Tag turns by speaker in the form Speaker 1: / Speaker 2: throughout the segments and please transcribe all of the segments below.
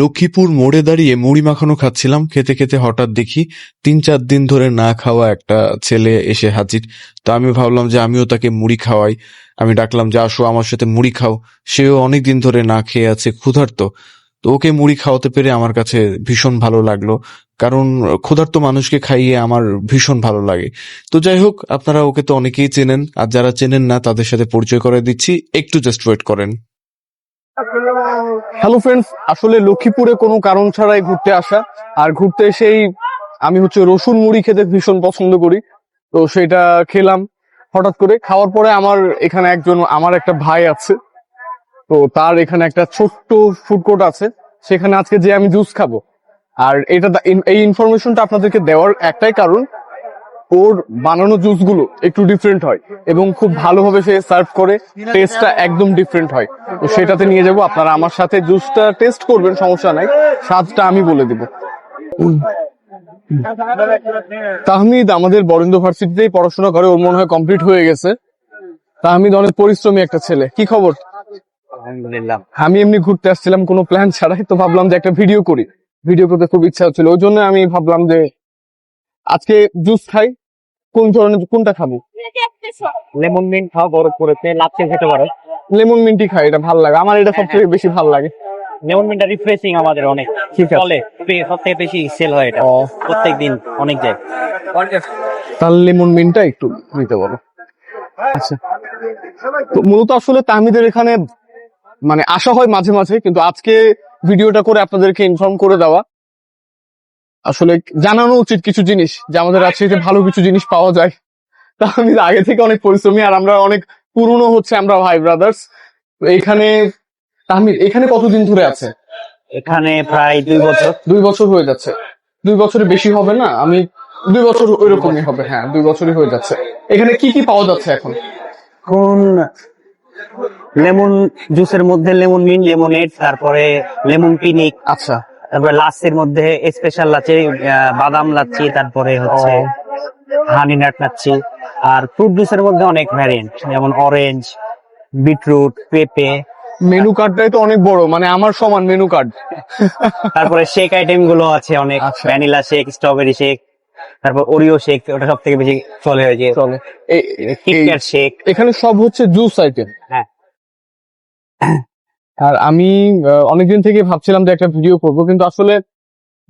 Speaker 1: লক্ষ্মীপুর মোড়ে দাঁড়িয়ে মুড়ি মাখানো খাচ্ছিলাম। খেতে খেতে হঠাৎ দেখি তিন চার দিন ধরে না খাওয়া একটা ছেলে এসে হাজির। তো আমি ভাবলাম যে আমিও তাকে মুড়ি খাওয়াই। আমি ডাকলাম, যে আসো, আমার সাথে মুড়ি খাও। সেও অনেক দিন ধরে না খেয়ে আছে, ক্ষুধার্ত। তো ওকে মুড়ি খাওয়াতে পেরে আমার কাছে ভীষণ ভালো লাগল। কারণ ক্ষুধার্ত মানুষকে খাইয়ে আমার ভীষণ ভালো লাগে। তো যাই হোক, আপনারা ওকে তো অনেকেই চেনেন। আর যারা চেনেন না, তাদের সাথে পরিচয় করে দিচ্ছি। একটু জাস্ট ওয়েট করেন।
Speaker 2: হ্যালো ফ্রেন্ডস আসলে লক্ষ্মীপুরে কোনো কারণ ছাড়াই ঘুরতে আসা। আর ঘুরতে এসেই আমি হচ্ছে রসুন মুড়ি খেতে ভীষণ পছন্দ করি। তো সেটা খেলাম হঠাৎ করে। খাওয়ার পরে আমার এখানে একজন, আমার একটা ভাই আছে। তো তার এখানে একটা ছোট্ট ফুড কোর্ট আছে। সেখানে আজকে যে আমি জুস খাব। আর এটা এই ইনফরমেশনটা আপনাদেরকে দেওয়ার একটাই কারণ। ওর বানানো জুসগুলো একটু ডিফারেন্ট হয় এবং খুব ভালোভাবে সে সার্ভ করে টেস্টটা একদম ডিফারেন্ট হয়। তো সেটাতে নিয়ে যাব। আপনারা আমার সাথে জুসটা টেস্ট করবেন সমস্যা নাই। স্বাদটা আমি বলে দিব। তাহমিদ আমাদের বরেন্দ্র ভার্সিটিতেই পড়াশোনা করে ওর মনে হয় কমপ্লিট হয়ে গেছে। তাহমিদ অনেক পরিশ্রমী একটা ছেলে। কি খবর?
Speaker 3: আলহামদুলিল্লাহ।
Speaker 2: আমি এমনি ঘুরতে আসছিলাম কোনো প্ল্যান ছাড়াই তো ভাবলাম যে একটা ভিডিও করি। ভিডিও করতে খুব ইচ্ছা হচ্ছিল। ওই জন্য আমি ভাবলাম যে আজকে জুস খাই। কোন ধরনের কোনটা খাব?
Speaker 3: লেমন মিন্ট খাওয়া বরফ করেছে লাচ্ছি খেতে পারো।
Speaker 2: লেমন মিন্টি খাই এটা ভালো লাগে। আমার এটা সবথেকে বেশি ভালো লাগে।
Speaker 3: লেমন মিন্টটা রিফ্রেশিং আমাদের অনেক। চলে বেশি সেল হয় এটা। প্রত্যেক দিন অনেক যায়।
Speaker 2: তাহলে লেমন মিন্টটা একটু নিতে বলো আচ্ছা। তো মূলত আসলে তাহমিদের এখানে মানে আসা হয় মাঝে মাঝে কিন্তু আজকে ভিডিওটা করে আপনাদেরকে ইনফর্ম করে দেওয়া। আসলে জানানো উচিত কিছু জিনিস যে আমাদের রাজশাহীতে ভালো কিছু জিনিস পাওয়া যায়। তাহমিদ আগে থেকে অনেক পরিশ্রমী আর আমরা অনেক পুরনো হচ্ছে আমরা ভাই ব্রাদার্স এখানে তাহমিদ এখানে কতদিন ধরে আছে?
Speaker 3: এখানে প্রায় দুই বছর।
Speaker 2: দুই বছর হয়ে যাচ্ছে। দুই বছরের বেশি হবে না? আমি দুই বছর ওইরকমই হবে হ্যাঁ দুই বছরই হয়ে যাচ্ছে। এখানে কি কি পাওয়া যাচ্ছে এখন?
Speaker 3: এখন লেমন জুসের মধ্যে লেমন মিন্ট লেমনেড তারপরে লেমন পিনিক।
Speaker 2: আচ্ছা।
Speaker 3: তারপরে লাচ্ছির মধ্যে স্পেশাল লাচ্ছি বাদাম লাচ্ছি তারপরে হচ্ছে হানি নাট লাচ্ছি আর ফ্রুট জুসের মধ্যে অনেক ভ্যারিয়েন্ট যেমন অরেঞ্জ বিটরুট পেঁপে।
Speaker 2: মেনু কার্ডটাই তো অনেক বড় মানে আমার সমান মেনু কার্ড
Speaker 3: তারপরে শেক আইটেমগুলো আছে অনেক। ভ্যানিলা শেক স্ট্রবেরি শেক তারপর ওরিও শেক ওটা সব থেকে বেশি চলে হয়েছে
Speaker 2: চলে। এই-
Speaker 3: কিটক্যাট শেক
Speaker 2: এখানে সব হচ্ছে জুস আইটেম
Speaker 3: হ্যাঁ।
Speaker 2: আর আমি অনেকদিন থেকে ভাবছিলাম যে একটা ভিডিও করব কিন্তু আসলে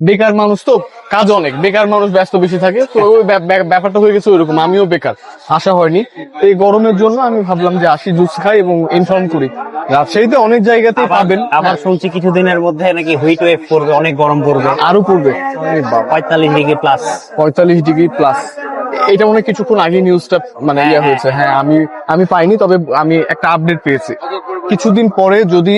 Speaker 2: বেকার মানুষ তো কাজ অনেক। বেকার মানুষ ব্যস্ত বেশি থাকে তো ওই ব্যা- ব্যা- ব্যাপারটা হয়ে গেছে ওইরকম। আমিও বেকার আসা হয়নি। এই গরমের জন্য আমি ভাবলাম যে আসি জুস খাই এবং ইনফর্ম করি। রাজশাহীতে অনেক জায়গাতেই
Speaker 3: আবার
Speaker 2: পাবেন।
Speaker 3: আবার শুনছি কিছুদিনের মধ্যে নাকি হিট ওয়েভ পড়বে অনেক গরম পড়বে।
Speaker 2: আরও পড়বে।
Speaker 3: পঁয়তাল্লিশ ডিগ্রি প্লাস
Speaker 2: পঁয়তাল্লিশ ডিগ্রি প্লাস এটা মনে হয় কিছুক্ষণ আগে নিউজটা মানে ইয়ে হয়েছে। হ্যাঁ আমি আমি পাইনি তবে আমি একটা আপডেট পেয়েছি। কিছুদিন পরে যদি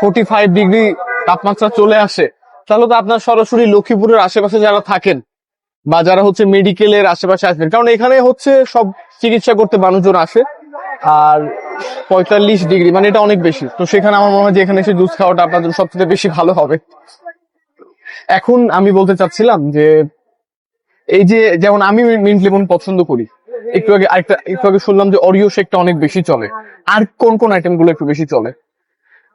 Speaker 2: ফোর্টি ফাইভ ডিগ্রি তাপমাত্রা চলে আসে তাহলে তো আপনার সরাসরি লক্ষ্মীপুরের আশেপাশে যারা থাকেন বা যারা হচ্ছে মেডিকেলের আশেপাশে আসবেন কারণ এখানে হচ্ছে সব চিকিৎসা করতে মানুষজন আসে আর পঁয়তাল্লিশ ডিগ্রি মানে এটা অনেক বেশি। তো সেখানে আমার মনে হয় যে এখানে এসে জুস খাওয়াটা আপনাদের সবথেকে বেশি ভালো হবে। এখন আমি বলতে চাচ্ছিলাম যে এই যে যেমন আমি মিন্ট লেমন পছন্দ করি একটু আগে আরেকটা একটু আগে শুনলাম যে অরিও শেকটা অনেক বেশি চলে। আর কোন কোন আইটেমগুলো একটু বেশি চলে?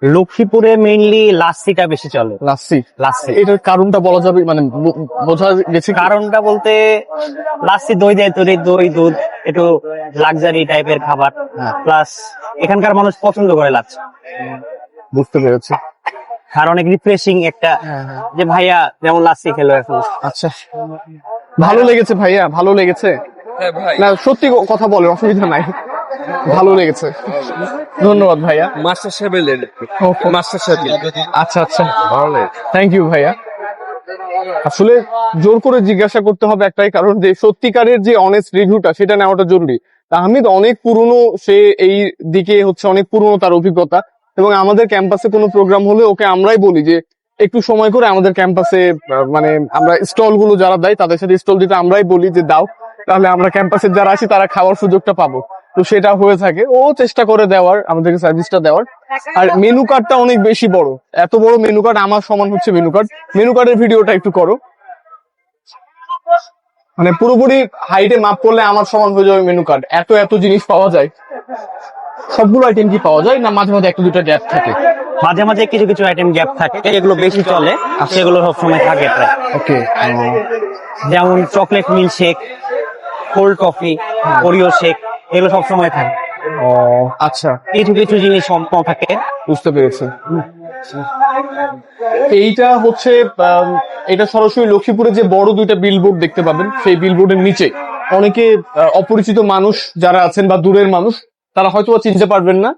Speaker 3: লক্ষ্মীপুরে মেইনলি লাচ্ছিটা বেশি চলে।
Speaker 2: লাসি
Speaker 3: লাচ্ছি।
Speaker 2: এটার কারণটা বলা যাবে মানে বোঝা গেছে
Speaker 3: কারণটা বলতে লাচ্ছি দই দেয় তৈরি দই দুধ একটু লাক্সারি টাইপের খাবার
Speaker 2: হ্যাঁ।
Speaker 3: প্লাস এখানকার মানুষ পছন্দ করে লাচ্ছি।
Speaker 2: বুঝতে পেরেছি।
Speaker 3: আর অনেক রিফ্রেশিং একটা যে ভাইয়া যেমন লাচ্ছি খেলো এখন।
Speaker 2: আচ্ছা। ভালো লেগেছে ভাইয়া ভালো লেগেছে? না সত্যি কথা বলে অসুবিধা নাই। ভালো লেগেছে। ধন্যবাদ ভাইয়া।
Speaker 4: মাস্টার সাহেবের মাস্টার সাহেব
Speaker 2: আচ্ছা আচ্ছা।
Speaker 4: ভালো
Speaker 2: থ্যাংক ইউ ভাইয়া। আসলে জোর করে জিজ্ঞাসা করতে হবে একটাই কারণ যে সত্যিকারের যে অনেস্ট রিভিউটা সেটা নেওয়াটা জরুরি। তাহমিদ অনেক পুরনো সে এই দিকে হচ্ছে অনেক পুরনো তার অভিজ্ঞতা। এবং আমাদের ক্যাম্পাসে কোনো প্রোগ্রাম হলে ওকে আমরাই বলি যে একটু সময় করে আমাদের ক্যাম্পাসে মানে আমরা স্টলগুলো যারা দেয়, তাদের সাথে স্টল দিতে আমরাই বলি যে, দাও, তাহলে আমরা ক্যাম্পাসে যারা আছি, তারা খাওয়ার সুযোগটা পাবো। তো সেটা হয়ে থাকে। ও চেষ্টা করে দেওয়ার, আমাদেরকে সার্ভিসটা দেওয়ার। আর মেনু কার্ডটা অনেক বেশি বড়। এত বড় মেনু কার্ড আমার সমান হচ্ছে মেনু কার্ড মেনু কার্ডের ভিডিওটা একটু করো। মানে পুরোপুরি হাইটে মাপ করলে আমার সমান হয়ে যাবে মেনু কার্ড এত এত জিনিস পাওয়া যায়। সবগুলো আইটেম কি পাওয়া যায়? না মাঝে মাঝে একটা দুটো গ্যাপ থাকে?
Speaker 3: মাঝে মাঝে কিছু কিছু আইটেম গ্যাপ থাকে এগুলো বেশি চলে আর সেগুলো সবসময় থাকে প্রায়।
Speaker 2: ওকে
Speaker 3: যেমন chocolate milk shake cold coffee Oreo shake এগুলো সবসময় থাকে।
Speaker 2: ও আচ্ছা।
Speaker 3: কিছু কিছু জিনিস কম কম থাকে।
Speaker 2: বুঝতে পেরেছি। এইটা হচ্ছে এটা সরাসরি লক্ষ্মীপুরে যে বড় দুইটা বিলবোর্ড দেখতে পাবেন সেই বিলবোর্ডের নিচে। অনেকে অপরিচিত মানুষ যারা আছেন বা দূরের মানুষ তারা হয়তো চিনতে পারবেন না।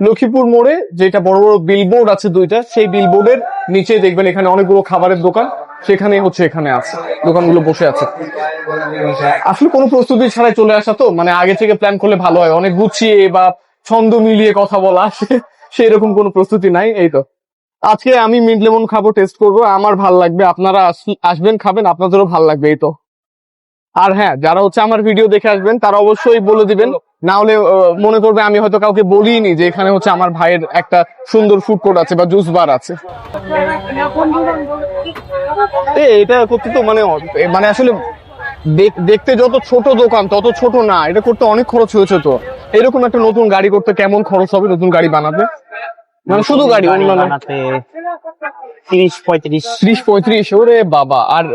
Speaker 2: লক্ষ্মীপুর মোড়ে যেটা বড় বড় বিলবোর্ড আছে দুইটা, সেই বিলবোর্ডের নিচে দেখবেন এখানে অনেকগুলো খাবারের দোকান, সেখানে হচ্ছে এখানে আছে, দোকানগুলো বসে আছে। আসলে কোনো প্রস্তুতি ছাড়াই চলে আসা তো মানে আগে থেকে প্ল্যান করলে ভালো হয়, অনেক গুছিয়ে বা ছন্দ মিলিয়ে কথা বলা সেই রকম কোনো প্রস্তুতি নাই, এই তো। আজকে আমি মিন্ট লেমন খাব টেস্ট করব, আমার ভালো লাগবে, আপনারা আসবেন, খাবেন, আপনাদেরও ভালো লাগবে, এই তো। আর হ্যাঁ যারা হচ্ছে আমার ভিডিও দেখে আসবেন, তারা অবশ্যই বলে দিবেন। না হলে মনে করবে আমি হয়তো কাউকে বলিনি যে এখানে হচ্ছে আমার ভাইয়ের একটা সুন্দর ফুড কোর্ট আছে বা জুস বার আছে। এটা করতে তো মানে মানে আসলে দেখতে যত ছোট দোকান, তত ছোট না, এটা করতে অনেক খরচ হয়েছে তো। এরকম একটা নতুন গাড়ি করতে কেমন খরচ হবে? নতুন গাড়ি বানাতে? মানে শুধু গাড়ি
Speaker 3: বানাতে তিরিশ পঁয়ত্রিশ।
Speaker 2: ত্রিশ পঁয়ত্রিশ ওরে বাবা। আর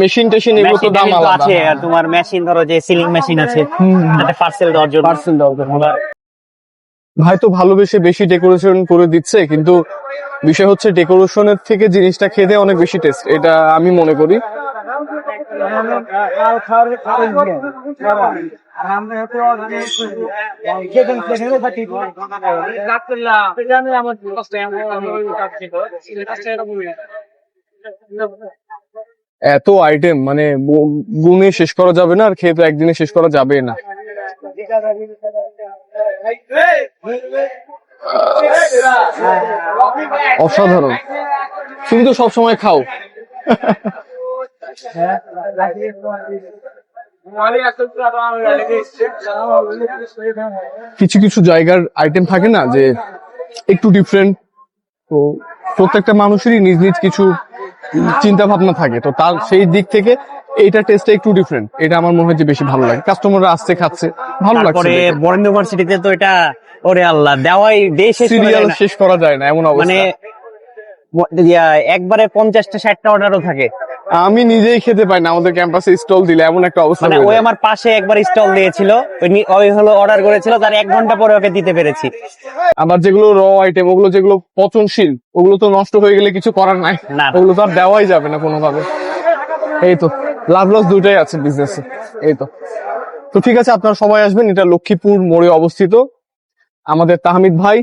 Speaker 2: মেশিন টেশিন এগুলো তো দাম আলাদা।
Speaker 3: আছে আর তোমার মেশিন ধরো যে সিলিং মেশিন আছে পার্সেল দেওয়ার জন্য।
Speaker 2: পার্সেল দাও ভাই তো ভালোবেসে বেশি ডেকোরেশন করে দিচ্ছে কিন্তু বিষয় হচ্ছে ডেকোরেশনের থেকে জিনিসটা খেতে অনেক বেশি টেস্ট এটা আমি মনে করি। এত আইটেম মানে গু- গুণে শেষ করা যাবে না, আর খেয়ে তো একদিনে শেষ করা যাবে না। অসাধারণ। তুমি তো সবসময় খাও। কিছু কিছু জায়গার আইটেম থাকে না যে একটু ডিফারেন্ট তো প্রত্যেকটা মানুষেরই নিজ নিজ কিছু চিন্তা ভাবনা থাকে। তো তার সেই দিক থেকে এইটা টেস্টটা একটু ডিফারেন্ট এটা আমার মনে হয় যে বেশি ভালো লাগে। কাস্টমাররা আসতে খাচ্ছে ভালো লাগছে
Speaker 3: তারপরে বরেন্দ্র ইউনিভার্সিটিতে তো এটা ওরে আল্লাহ দেওয়াই দেশ শেষ করা
Speaker 2: সিরিয়াল
Speaker 3: যায় না।
Speaker 2: শেষ করা যায় না এমন
Speaker 3: মানে
Speaker 2: অবস্থা
Speaker 3: ম- ইয়া, একবারে পঞ্চাশটা ষাটটা অর্ডারও থাকে।
Speaker 2: আমি নিজেই খেতে পাই না আমাদের ক্যাম্পাসে স্টল দিলে এমন একটা অবস্থা
Speaker 3: মানে ওই আমার পাশে একবার স্টল দিয়েছিল ওই হলো অর্ডার করেছিল তার এক ঘণ্টা পরে ওকে দিতে পেরেছি।
Speaker 2: আবার যেগুলো র আইটেম ওগুলো যেগুলো পচনশীল ওগুলো তো নষ্ট হয়ে গেলে কিছু করার নাই।
Speaker 3: না।
Speaker 2: ওগুলো তো আর দেওয়াই যাবে না কোনোভাবে। এই তো লাভ লস দুটাই আছে বিজনেসে এই তো। তো ঠিক আছে আপনারা সবাই আসবেন এটা লক্ষ্মীপুর মোড়ে অবস্থিত। আমাদের তাহমিদ ভাই